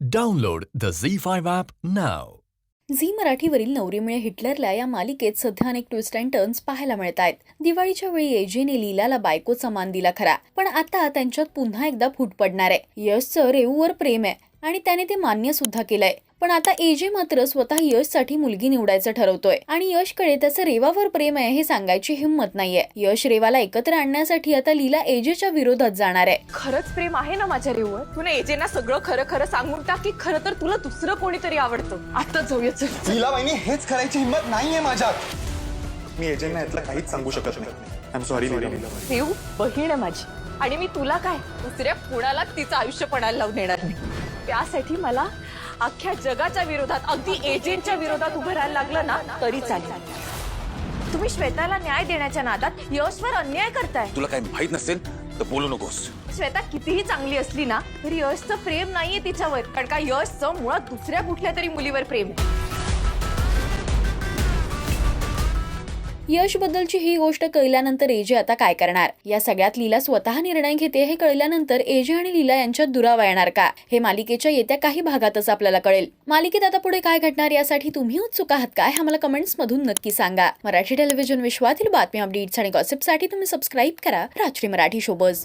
Download the Zee Z5 app now Zee मराठीवरील नवरी मिळे हिटलरला या मालिकेत सध्या अनेक ट्विस्ट अँड टर्न्स पाहायला मिळत आहेत. दिवाळीच्या वेळी एजेने लीलाला बायकोचा मान दिला खरा. पण आता त्यांच्यात पुन्हा एकदा फूट पडणार आहे. यशचं रेवूवर प्रेम आहे. आणि त्याने ते मान्य सुद्धा केलंय. पण आता एजे मात्र स्वतः यशसाठी मुलगी निवडायचं ठरवतोय. आणि यशकडे त्याचं रेवावर प्रेम आहे हे सांगायची हिंमत नाहीये. यश रेवाला एकत्र आणण्यासाठी आता लीला एजेच्या विरोधात जाणार आहे. खरंच प्रेम आहे ना माझ्या रेववर? तुला एजेना सगळं खरं खरं सांगून टाक की खरं तर तुला दुसरं कोणीतरी आवडतं. आता जाऊया चल. लीला वहिनी हेच करायची हिंमत नाहीये माझ्यात. मी एजंटना यातलं काहीच सांगू शकत नाही. आय एम सॉरी लीला रेव बहीण आहे माझी. आणि मी तुला काय दुसऱ्या कुणाला तिचं आयुष्य पणाला लावून देणार नाही. त्यासाठी मला अख्ख्या जगाच्या विरोधात अगदी एजंटच्या विरोधात उभं राहायला लागलं ना तरी चालेल. तुम्ही श्वेताला न्याय देण्याच्या नादात यशवर अन्याय करताय. तुला काही माहीत नसेल तर बोलू नकोस. श्वेता कितीही चांगली असली ना तरी यशचं प्रेम नाहीये तिच्यावर कारण का यशचं मुळात दुसऱ्या कुठल्या तरी मुलीवर प्रेम आहे. यशबद्दलची ही गोष्ट कळल्यानंतर एजे आता काय करणार? या सगळ्यात लीला स्वतः निर्णय घेते हे कळल्यानंतर एजे आणि लीला यांच्यात दुरावा येणार का? हे मालिकेच्या येत्या काही भागातच आपल्याला कळेल. मालिकेत आता पुढे काय घडणार यासाठी तुम्ही उत्सुक आहात काय हे मला कमेंट्स मधून नक्की सांगा. मराठी टेलिव्हिजन विश्वातील बातम्या अपडेट्स आणि गॉसिपसाठी तुम्ही सबस्क्राईब करा. रात्री मराठी शोबज